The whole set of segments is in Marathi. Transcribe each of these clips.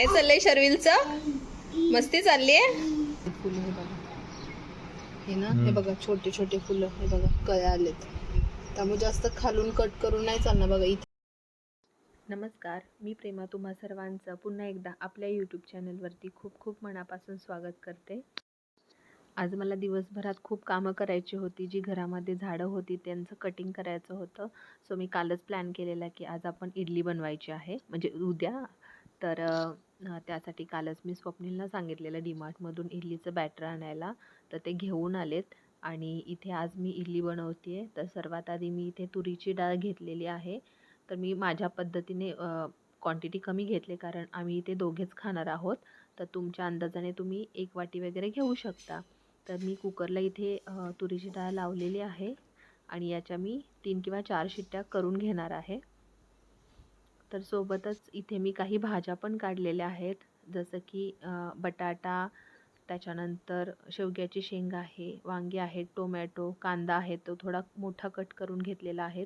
काय चाललंय शर्विलचं? मस्ती चालली आहे? फुलं हे बघा. हे ना हे बघा छोटे छोटे फुलं हे बघा कळ्या आलेत. त्यामुळे जास्त खालून कट करून नाही चालणार बघा इथे. नमस्कार मी प्रेमा तुम्हा सर्वांचं पुन्हा एकदा आपल्या यूट्यूब चॅनलवरती खूप खूप मनापासून स्वागत करते. आज मला दिवसभरात खूप कामं करायची होती जी घरामध्ये झाडं होती त्यांचं कटिंग करायचं होतं. सो मी कालच प्लॅन केलेला की आज आपण इडली बनवायची आहे. म्हणजे उद्या. तर त्यासाठी कालच मी स्वप्नीलला सांगितलेलं डीमार्टमधून इडलीचं बॅटर आणायला. तर ते घेऊन आलेत आणि इथे आज मी इडली बनवते आहे तर सर्वात आधी मी इथे तुरीची डाळ घेतलेली आहे. तर मी माझ्या पद्धतीने क्वांटिटी कमी घेतली कारण आम्ही इथे दोघेच खाणार आहोत. तर तुमच्या अंदाजाने तुम्ही एक वाटी वगैरे घेऊ शकता. तर मी कुकरला इथे तुरीची डाळ लावलेली आहे आणि याच्या मी तीन किंवा चार शिट्ट्या करून घेणार आहे. तर सोबतच इथे मी काही भाज्या पण काढलेल्या आहेत. जसं की बटाटा त्याच्यानंतर शेवग्याची शेंग आहे वांगी आहेत टोमॅटो कांदा आहे तो थोडा मोठा कट करून घेतलेला आहे.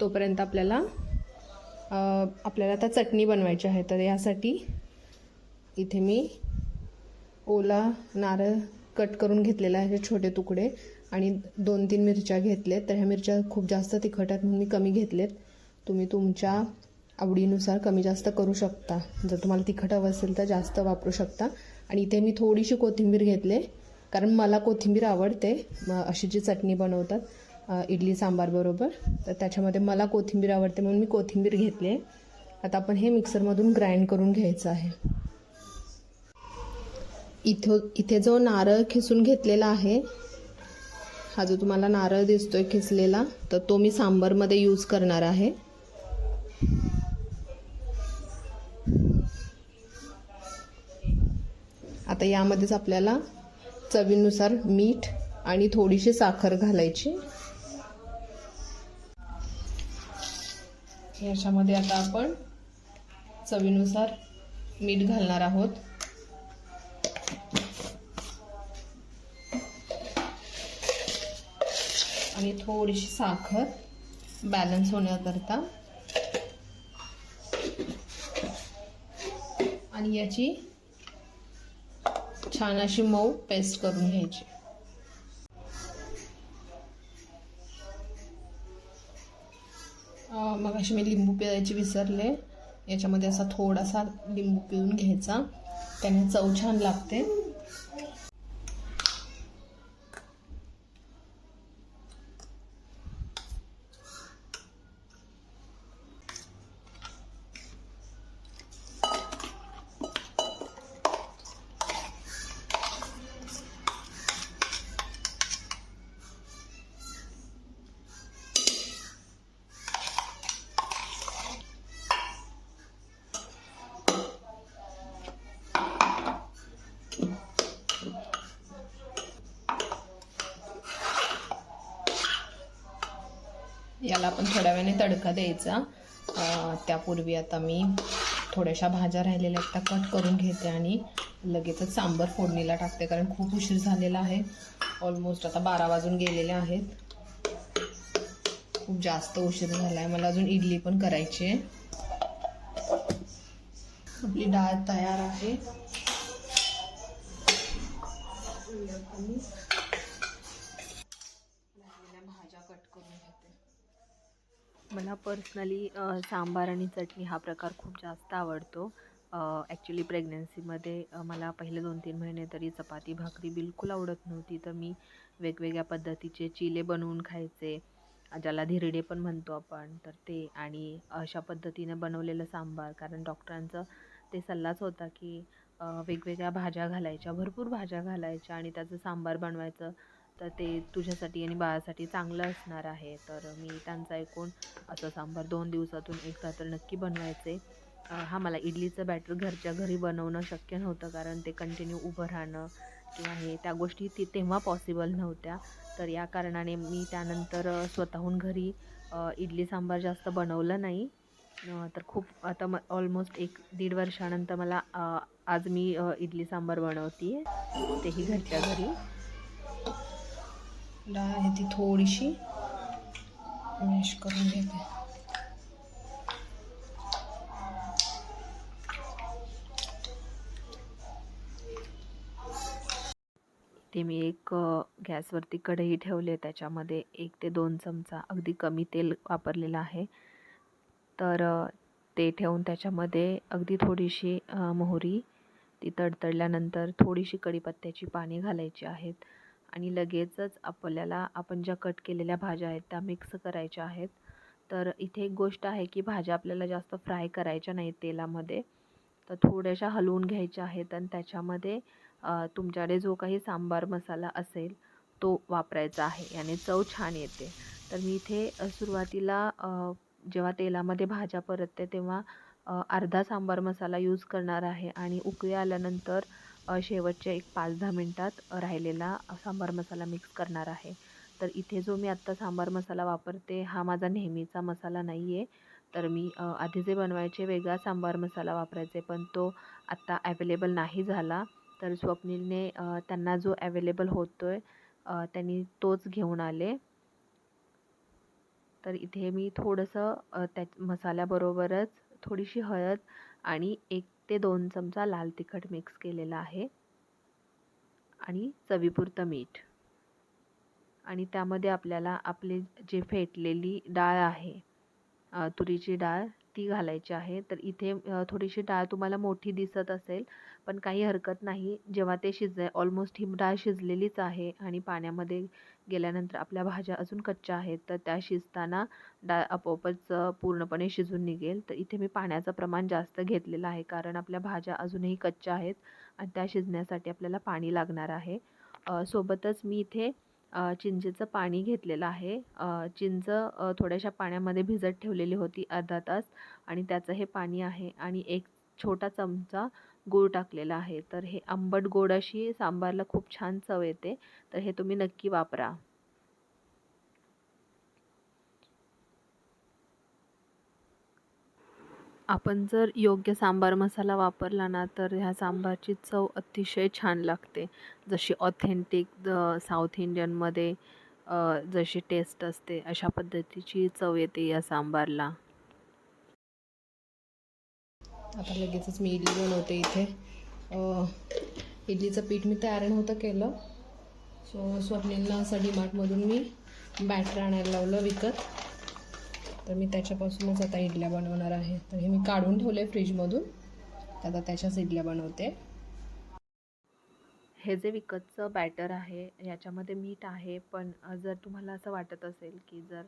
तोपर्यंत आपल्याला आपल्याला आता चटणी बनवायची आहे. तर यासाठी इथे मी ओला नारळ कट करून घेतलेला आहे छोटे तुकडे. आणि दोन तीन मिरच्या घेतलेत. तर ह्या मिरच्या खूप जास्त तिखट आहेत म्हणून मी कमी घेतलेत. तुम्ही तुमच्या आवडीनुसार कमी जास्त करू शकता. जर तुम्हाला तिखट हवं असेल तर जास्त वापरू शकता. आणि इथे मी थोडीशी कोथिंबीर घेतले कारण मला कोथिंबीर आवडते. अशी जी चटणी बनवतात इडली सांबारबरोबर तर त्याच्यामध्ये मला कोथिंबीर आवडते म्हणून मी कोथिंबीर घेतली. आहे आता आपण हे मिक्सरमधून ग्राइंड करून घ्यायचं आहे. इथं इथे जो नारळ खिसून घेतलेला आहे हा जो तुम्हाला नारळ दिसतोय खिचलेला तर तो मी सांबरमध्ये यूज करणार आहे. आता यामध्येच आपल्याला चवीनुसार मीठ आणि थोडीशी साखर घालायची. याच्यामध्ये आता आपण चवीनुसार मीठ घालणार आहोत. आणि थोडीशी साखर बॅलन्स होण्याकरता. आणि याची छान अशी मऊ पेस्ट करून घ्यायची. मग अशी मी लिंबू पिळायची विसरले. याच्यामध्ये असा थोडासा लिंबू पिळून घ्यायचा. त्याने चव छान लागते. आपण थोड्या वेळाने तडका द्यायचा. त्यापूर्वी आता मी थोड्याशा भाज्या राहिलेल्या आहेत त्या कट करून घेते आणि लगेचच सांबर फोडणीला टाकते कारण खूप उशीर झालेला आहे. ऑलमोस्ट आता बारा वाजून गेलेले आहेत. खूप जास्त उशीर झाला आहे मला अजून इडली पण करायची आहे. आपली डाळ तयार आहे आता मी राहिलेल्या भाज्या कट करून घेते मला पर्सनली सांबार आणि चटणी हा प्रकार खूप जास्त आवडतो. ॲक्च्युली प्रेग्नन्सीमध्ये मला पहिले दोन तीन महिने तरी चपाती भाकरी बिलकुल आवडत नव्हती. तर मी वेगवेगळ्या पद्धतीचे चिले बनवून खायचे. ज्याला धिरडे पण म्हणतो आपण तर ते आणि अशा पद्धतीने बनवलेलं सांबार. कारण डॉक्टरांचं ते सल्लाच होता की वेगवेगळ्या भाज्या घालायच्या भरपूर भाज्या घालायच्या आणि त्याचं सांबार बनवायचं. तर ते तुझ्यासाठी आणि बाळासाठी चांगलं असणार आहे. तर मी त्यांचं ऐकून असं सांबार दोन दिवसातून एकदा तर नक्की बनवायचे. हा मला इडलीचं बॅटर घरच्या घरी बनवणं शक्य नव्हतं कारण ते कंटिन्यू उभं राहणं किंवा हे त्या गोष्टी ती तेव्हा पॉसिबल नव्हत्या. तर या कारणाने मी त्यानंतर स्वतःहून घरी इडली सांबार जास्त बनवलं नाही. तर खूप आता म ऑलमोस्ट एक दीड वर्षानंतर मला आज मी इडली सांबार बनवते तेही घरच्या घरी. डाळ आहे ती थोडीशी. मिश करून घेते. ते मी एक गॅसवरती कढई ठेवली आहे. त्याच्यामध्ये एक ते दोन चमचा अगदी कमी तेल वापरलेलं आहे. तर ते ठेवून त्याच्यामध्ये अगदी थोडीशी मोहरी ती तडतडल्यानंतर थोडीशी कढीपत्त्याची पाने घालायची आहेत. आणि लगेचच आपल्याला आपण ज्या कट केलेल्या भाज्या आहेत त्या मिक्स करायच्या आहेत. तर इथे एक गोष्ट आहे की भाज्या आपल्याला जास्त फ्राय करायच्या नाहीत तेलामध्ये. तर थोड्याशा हलवून घ्यायच्या आहेत आणि त्याच्यामध्ये तुमच्याकडे जो काही सांबार मसाला असेल तो वापरायचा आहे. याने चव छान येते. तर मी इथे सुरुवातीला जेव्हा तेलामध्ये भाज्या परतते तेव्हा अर्धा सांबार मसाला यूज करणार आहे. आणि उकळी आल्यानंतर शेवटच्या एक पाच दहा मिनटात राहिलेला सांबार मसाला मिक्स करणार आहे. तर इथे जो मी आत्ता सांबार मसाला वापरते हा माझा नेहमीचा मसाला नाही आहे तर मी आधी जे बनवायचे वेगळा सांबार मसाला वापरायचे पण तो आत्ता ॲवेलेबल नाही झाला. तर स्वप्नीलने त्यांना जो ॲवेलेबल होतो आहे त्यांनी तोच घेऊन आले. तर इथे मी थोडंसं त्या मसाल्याबरोबरच थोडीशी हळद आणि एक ते दोन चमचा लाल तिखट मिक्स केलेलं आहे. आणि चवीपुरतं मीठ. आणि त्यामध्ये आपल्याला आपली जे फेटलेली डाळ आहे तुरीची डाळ ती घालायची आहे. तर इथे थोडीशी डाळ तुम्हाला मोठी दिसत असेल पण काही हरकत नाही. जेव्हा ते शिज ऑलमोस्ट ही डाळ शिजलेलीच आहे आणि पाण्यामध्ये गेल्यानंतर आपल्या भाज्या अजून कच्च्या आहेत तर त्या शिजताना डाळ आपोआपच पूर्णपणे शिजून निघेल. तर इथे मी पाण्याचं प्रमाण जास्त घेतलेलं आहे कारण आपल्या भाज्या अजूनही कच्च्या आहेत आणि त्या शिजण्यासाठी आपल्याला पाणी लागणार आहे. सोबतच मी इथे चिंचेचं पाणी घेतलेलं आहे. चिंच थोड्याशा पाण्यामध्ये भिजत ठेवलेली होती अर्धा तास आणि त्याचं हे पाणी आहे आणि एक छोटा चमचा गूळ टाकलेला आहे. तर हे आंबट गोड अशी सांबारला खूप छान चव येते. तर हे तुम्ही नक्की वापरा. आपण जर योग्य सांबार मसाला वापरला ना तर ह्या सांबारची चव अतिशय छान लागते. जशी ऑथेंटिक साऊथ इंडियनमध्ये जशी टेस्ट असते अशा पद्धतीची चव येते या सांबारला. आता लगेचच मी इडली बनवते इथे. इडलीचं पीठ मी तयार नव्हतं केलं. सो स्वप्नीलला असं डीमार्टमधून मी बॅटर आणायला लावलं विकत. तर मी त्याच्यापासूनच आता इडल्या बनवणार आहे. तर हे मी काढून ठेवले फ्रीजमधून. आता त्याच्याच इडल्या बनवते. हे जे विकतचं बॅटर आहे याच्यामध्ये मीठ आहे पण जर तुम्हाला असं वाटत असेल की जर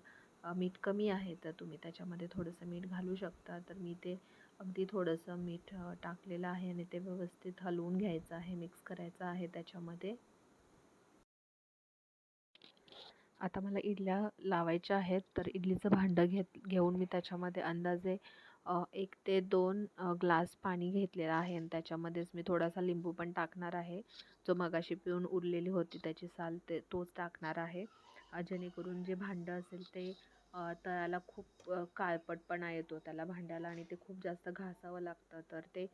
मीठ कमी आहे तर तुम्ही त्याच्यामध्ये थोडंसं मीठ घालू शकता. तर मी ते अगदी थोडंसं मीठ टाकलेलं आहे आणि ते व्यवस्थित हलवून घ्यायचं आहे मिक्स करायचं आहे त्याच्यामध्ये. आता मला इडल्या लावायच्या आहेत तर इडलीचं भांडं घेत घेऊन मी त्याच्यामध्ये अंदाजे एक ते दोन ग्लास पाणी घेतलेलं आहे आणि त्याच्यामध्येच मी थोडासा लिंबू पण टाकणार आहे. जो मगाशी पिऊन उरलेली होती त्याची साल ते तोच टाकणार आहे. जेणेकरून जे भांडं असेल ते तळाला खूप काळपटपणा येतो त्याला भांड्याला आणि ते खूप जास्त घासावं लागतं. तर ते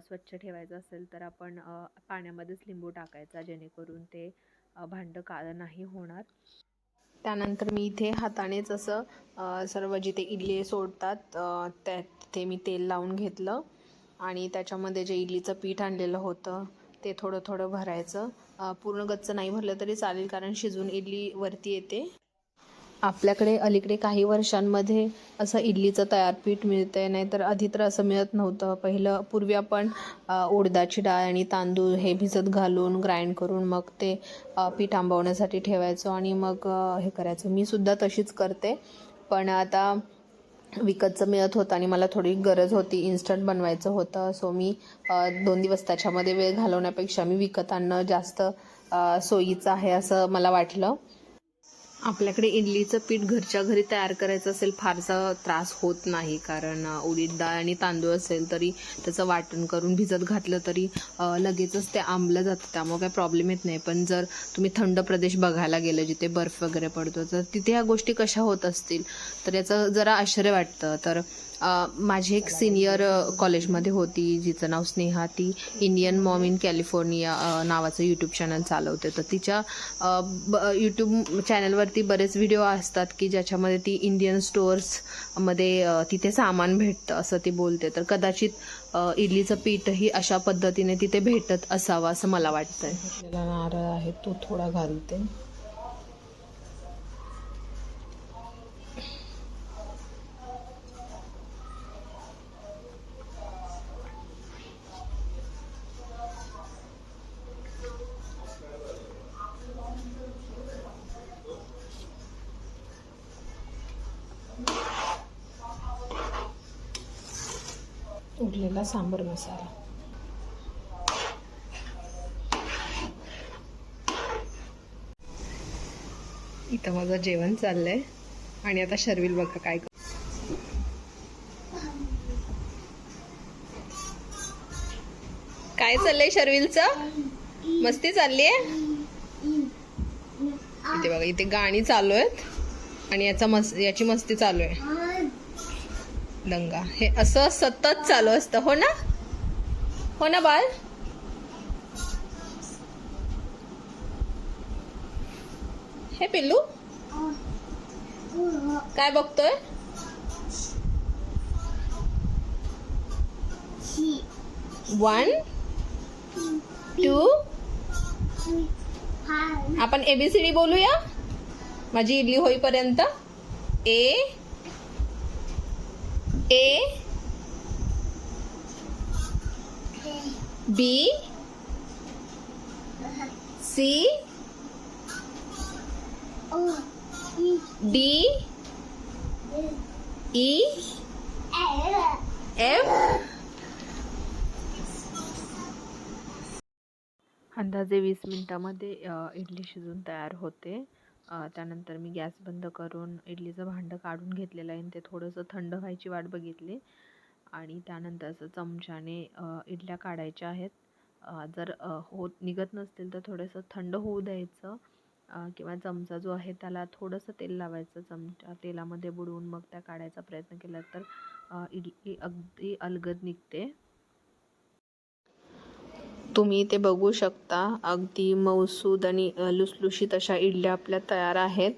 स्वच्छ ठेवायचं असेल तर आपण पाण्यामध्येच लिंबू टाकायचा जेणेकरून ते भांडं काळं नाही होणार. त्यानंतर मी इथे हातानेच असं सर्व जिथे इडली सोडतात त्या तिथे मी तेल लावून घेतलं. आणि त्याच्यामध्ये जे इडलीचं पीठ आणलेलं होतं ते थोडं थोडं भरायचं पूर्ण गच्च नाही भरलं तरी चालेल कारण शिजून इडली वरती येते. आपल्याकडे अलीकडे काही वर्षांमध्ये असं इडलीचं तयार पीठ मिळते नाही नाहीतर आधी तर असं मिळत नव्हतं. पहिलं पूर्वी आपण उडदाची डाळ आणि तांदूळ हे भिजत घालून ग्राइंड करून मग ते पीठ आंबवण्यासाठी ठेवायचो आणि मग हे करायचो. मी सुद्धा तशीच करते. पण आता विकतचं मिळत होतं आणि मला थोडी गरज होती. इन्स्टंट बनवायचं होतं. सो मी दोन दिवस त्याच्यामध्ये वेळ घालवण्यापेक्षा मी विकत आणणं जास्त सोयीचं आहे असं मला वाटलं. आपल्याकडे इडलीचं पीठ घरच्या घरी तयार करायचं असेल फारसा त्रास होत नाही. कारण उडीद डाळ आणि तांदूळ असेल तरी त्याचं वाटण करून भिजत घातलं तरी लगेचच ते आंबलं जातं. त्यामुळे काही प्रॉब्लेम येत नाही. पण जर तुम्ही थंड प्रदेश बघायला गेलं जिथे बर्फ वगैरे पडतो तर तिथे ह्या गोष्टी कशा होत असतील? तर याचं जरा आश्चर्य वाटतं. तर माझी एक सिनियर कॉलेजमध्ये होती जिचं नाव स्नेहा. ती इंडियन मॉम इन कॅलिफोर्निया नावाचं यूट्यूब चॅनल चालवते. तर तिच्या ब यूट्यूब चॅनलवरती बरेच व्हिडिओ असतात की ज्याच्यामध्ये ती इंडियन स्टोअर्समध्ये तिथे सामान भेटतं असं ती बोलते. तर कदाचित इडलीचं पीठही अशा पद्धतीने तिथे भेटत असावं असं मला वाटतंय. नारळ आहे तो थोडा घालते उरलेला सांबर मसाला इथं माझं जेवण चाललंय. आणि आता शर्विल बघा काय कर- काय चाललंय शर्विलचं? मस्ती चालली आहे इथे बघा इथे गाणी चालू आहेत. आणि याचा मस याची मस्ती चालू आहे. दंगा. हे असं सतत चालू असतं हो ना? हो ना बाळ? हे पिल्लू? काय बघतोय? वन टू आपण एबीसीडी बोलूया? माझी इडली होईपर्यंत. A A B C D E F अंदाजे वीस मिनटामध्ये इडली शिजून तयार होते. त्यानंतर मी गॅस बंद करून इडलीचं भांडं काढून घेतलेलं आहे आणि ते थोडंसं थंड व्हायची वाट बघितली. आणि त्यानंतर असं चमच्याने इडल्या काढायच्या आहेत. जर होत निघत नसतील तर थोडंसं थंड होऊ द्यायचं. किंवा चमचा जो आहे त्याला थोडंसं तेल लावायचं. चमचा तेलामध्ये बुडवून मग त्या काढायचा प्रयत्न केला तर इडली अगदी अलगद निघते. तुम्ही ते बघू शकता. अगदी मऊसूद आणि लुसलुशीत अशा इडल्या आपल्या तयार आहेत.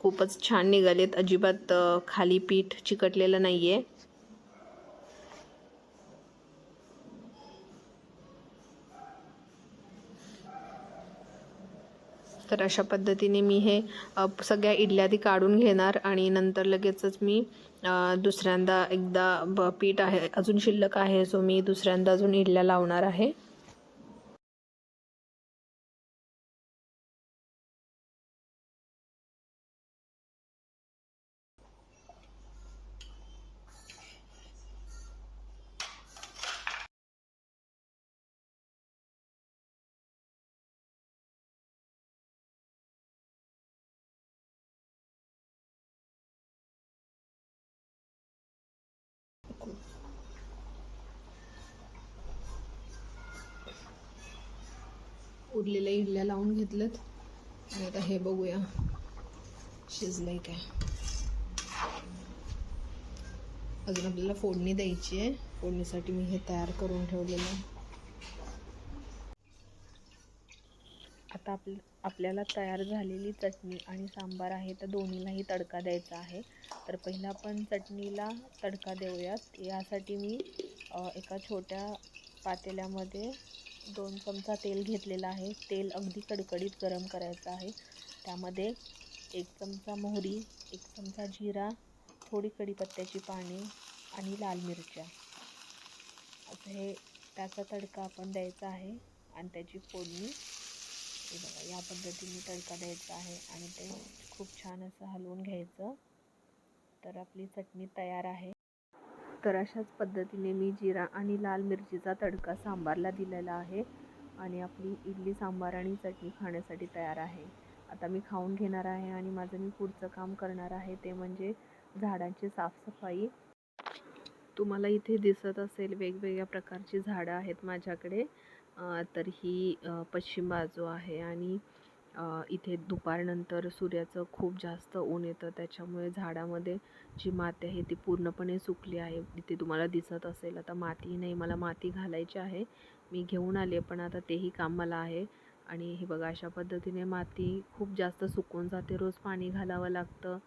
खूपच छान निघालेत. अजिबात खाली पीठ चिकटलेलं नाही आहे तर अशा पद्धतीने मी हे सगळ्या इडल्या आधी काढून घेणार आणि नंतर लगेचच मी दुसऱ्यांदा एकदा ब पीठ आहे अजून शिल्लक आहे सो मी दुसऱ्यांदा अजून इडल्या लावणार आहे. उरलेल्या इडल्या लावून घेतल्यात. आणि आता हे बघूया. शिजलंय काय? अजून आपल्याला फोडणी द्यायची आहे. फोडणीसाठी मी हे तयार करून ठेवलेलं आता आप आपल्याला तयार झालेली चटणी आणि सांबार आहे तर दोन्हीलाही तडका द्यायचा आहे. तर पहिला आपण चटणीला तडका देऊयात. यासाठी मी एका छोट्या पातेल्यामध्ये दोन चमचा तेल घेतलेलं आहे. तेल अगदी कडकडीत गरम करायचं आहे. त्यामध्ये एक चमचा मोहरी एक चमचा जिरा थोडी कढीपत्त्याची पाने आणि लाल मिरच्या. असं हे त्याचा तडका आपण द्यायचा आहे आणि त्याची फोडणी. हे बघा या पद्धतीने तडका द्यायचा आहे आणि ते खूप छान असं हलवून घ्यायचं. तर आपली चटणी तयार आहे. तर अशाच पद्धतीने मी जिरा आणि लाल मिरचीचा तडका सांबारला दिलेला आहे आणि आपली इडली सांबार आणि चटणी खाण्यासाठी तयार आहे. आता मी खाऊन घेणार आहे आणि माझं मी पुढचं काम करणार आहे ते म्हणजे झाडांची साफसफाई. तुम्हाला इथे दिसत असेल वेगवेगळ्या प्रकारची झाडं आहेत माझ्याकडे. तर ही पश्चिम बाजू आहे आणि इथे दुपारनंतर सूर्याचं खूप जास्त ऊन येतं. त्याच्यामुळे झाडामध्ये जी माती आहे ती पूर्णपणे सुकली आहे. इथे तुम्हाला दिसत असेल आता माती नाही मला माती घालायची आहे. मी घेऊन आले पण आता तेही काम मला आहे. आणि हे बघा अशा पद्धतीने माती खूप जास्त सुकून जाते. रोज पाणी घालावं लागतं.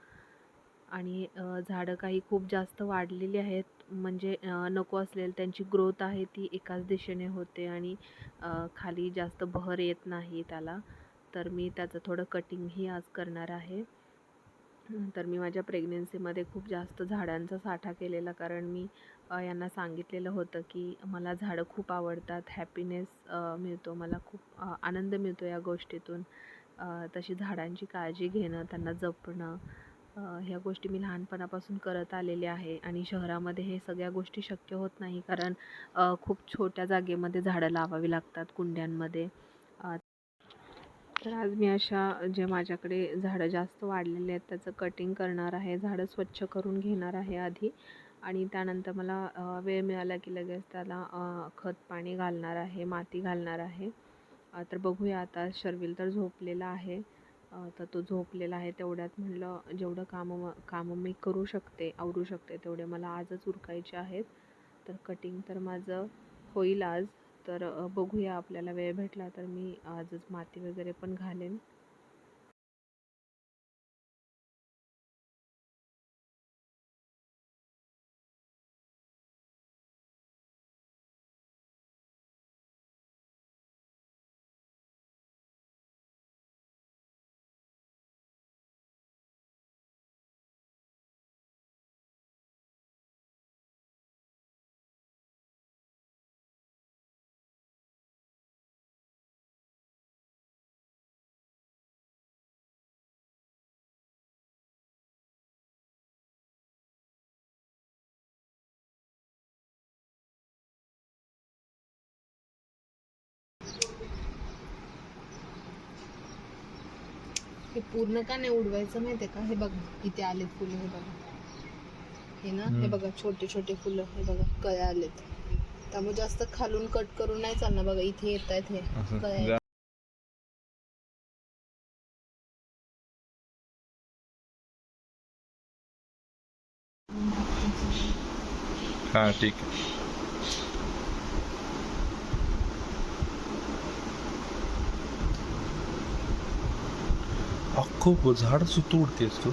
आणि झाडं काही खूप जास्त वाढलेली आहेत. म्हणजे नको असलेली त्यांची ग्रोथ आहे ती एकाच दिशेने होते आणि खाली जास्त बहर येत नाही त्याला. तर मी त्याचं थोडं कटिंगही आज करणार आहे. तर मी माझ्या प्रेग्नेन्सीमध्ये खूप जास्त झाडांचा साठा केलेला कारण मी यांना सांगितलेलं होतं की मला झाडं खूप आवडतात हॅपीनेस मिळतो मला खूप आनंद मिळतो या गोष्टीतून. तशी झाडांची काळजी घेणं त्यांना जपणं ह्या गोष्टी मी लहानपणापासून करत आलेले आहे आणि शहरामध्ये हे सगळ्या गोष्टी शक्य होत नाही कारण खूप छोट्या जागेमध्ये झाडं लावावी लागतात कुंड्यांमध्ये. तर आज मी अशा जे माझ्याकडे झाडं जास्त वाढलेले आहेत त्याचं कटिंग करणार आहे झाडं स्वच्छ करून घेणार आहे आधी. आणि त्यानंतर मला वेळ मिळाला की लगेच त्याला खत पाणी घालणार आहे माती घालणार आहे. तर बघूया आता शर्विल तर झोपलेला आहे. तर तो झोपलेला आहे तेवढ्यात म्हणलं जेवढं कामं कामं मी करू शकते आवरू शकते तेवढे मला आजच उरकायचे आहेत. तर कटिंग तर माझं होईल आज. तर बघूया आपल्याला वेळ भेटला तर मी आजच माती वगैरे पण घालेन. हे पूर्ण का नाही उडवायचं माहितीये का? हे बघा इथे आलेत फुलं हे बघा. हे ना हे. बघा छोटे छोटे फुलं हे बघा कळ्या आलेत. त्यामुळे जास्त खालून कट करून नाही चालणार बघा इथे येत आहेत हे कळ्या हा ठीक आहे. अख्खं झाड उडतेस तू.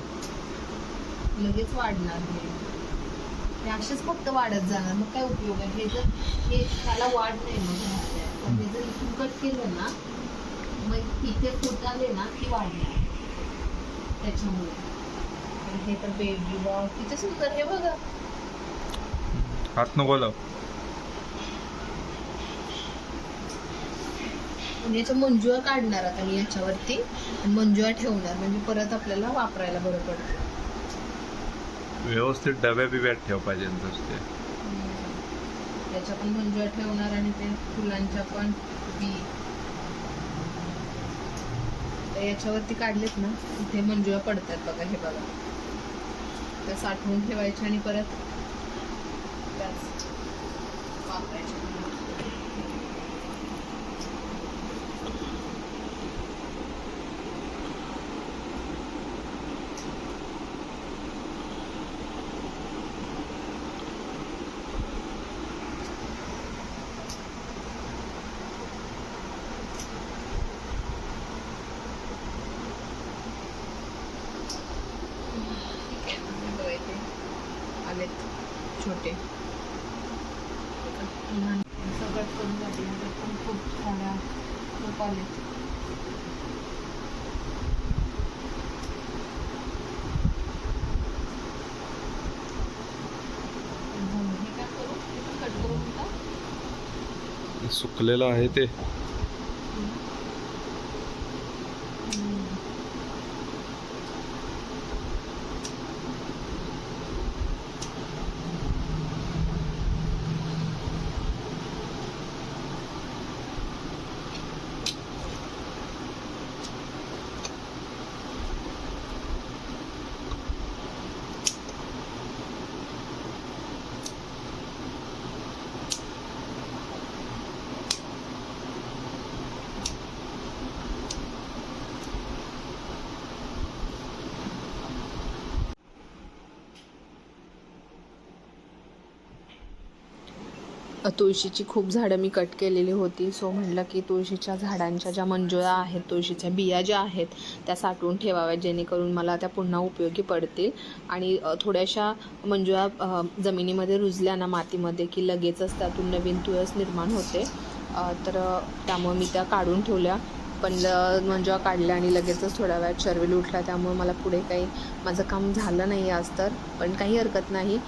लगेच वाढणार हे. असेच फक्त वाढत जाणार. मग काय उपयोग आहे? हे जर हे त्याला वाढ नाही मग हे जर इथून कट केलं ना मग तिथे फुट आले ना ती वाढणार? त्याच्यामुळे. हे तर बेबी बॉ किती सुंदर हे बघा. हात नको लाव. आणि याच्या मंजुळा काढणार आता मी याच्यावरती. मंजुळा ठेवणार म्हणजे परत आपल्याला वापरायला बरं पडतं. व्यवस्थित डब्या बिब्यात ठेव पाहिजे नुसते त्याच्या पण मंजुळा ठेवणार आणि ते फुलांच्या पण बी. तर याच्यावरती काढलेत ना इथे मंजुळा पडतात बघा हे बघा. त्या साठवून ठेवायच्या आणि परत त्याच वापरायच्या ठीक आहे हे बघा इथे आलेत लहान सगळं करून त्यात पण खूप साड्या खूप हे का सुकलेलं आहे ते. तुळशीची खूप झाडं मी कट केलेली होती. सो म्हटलं की तुळशीच्या झाडांच्या ज्या मंजुळा आहेत तुळशीच्या बिया ज्या आहेत त्या साठवून ठेवाव्यात जेणेकरून मला त्या पुन्हा उपयोगी पडतील. आणि थोड्याशा मंजुळा जमिनीमध्ये रुजल्या ना मातीमध्ये की लगेचच त्यातून नवीन तुळस निर्माण होते. तर त्यामुळे मी त्या काढून ठेवल्या. पण म्हणजे मंजुळा काढल्या आणि लगेचच थोड्या वेळात शर्विल उठला त्यामुळे मला पुढे काही माझं काम झालं नाही आज तर. पण काही हरकत नाही.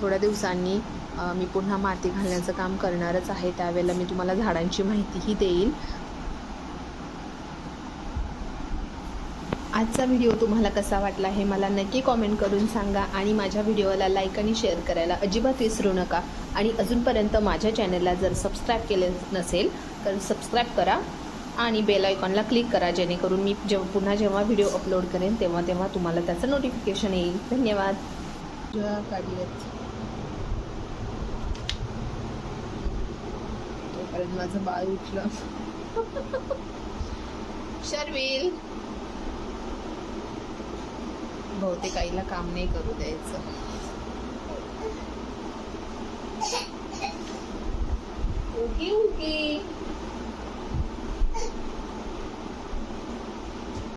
थोड्या दिवसांनी मी पुन्हा माती घालण्याचं काम करणारच आहे. त्यावेळेला मी तुम्हाला झाडांची माहितीही देईन. आजचा व्हिडिओ तुम्हाला कसा वाटला हे मला नक्की कॉमेंट करून सांगा आणि माझ्या व्हिडिओला लाईक आणि शेअर करायला अजिबात विसरू नका. आणि अजूनपर्यंत माझ्या चॅनलला जर सबस्क्राईब केले नसेल तर सबस्क्राईब करा. आणि बेल आयकॉनला क्लिक करा जेणेकरून मी जेव्हा पुन्हा जेव्हा व्हिडिओ अपलोड करेन तेव्हा तेव्हा तुम्हाला त्याचं नोटिफिकेशन येईल. धन्यवाद. तोपर्यंत माझं बाळ उठलं. शर्विल. बहुतेक आईला काम नाही करू द्यायचं. Okay okay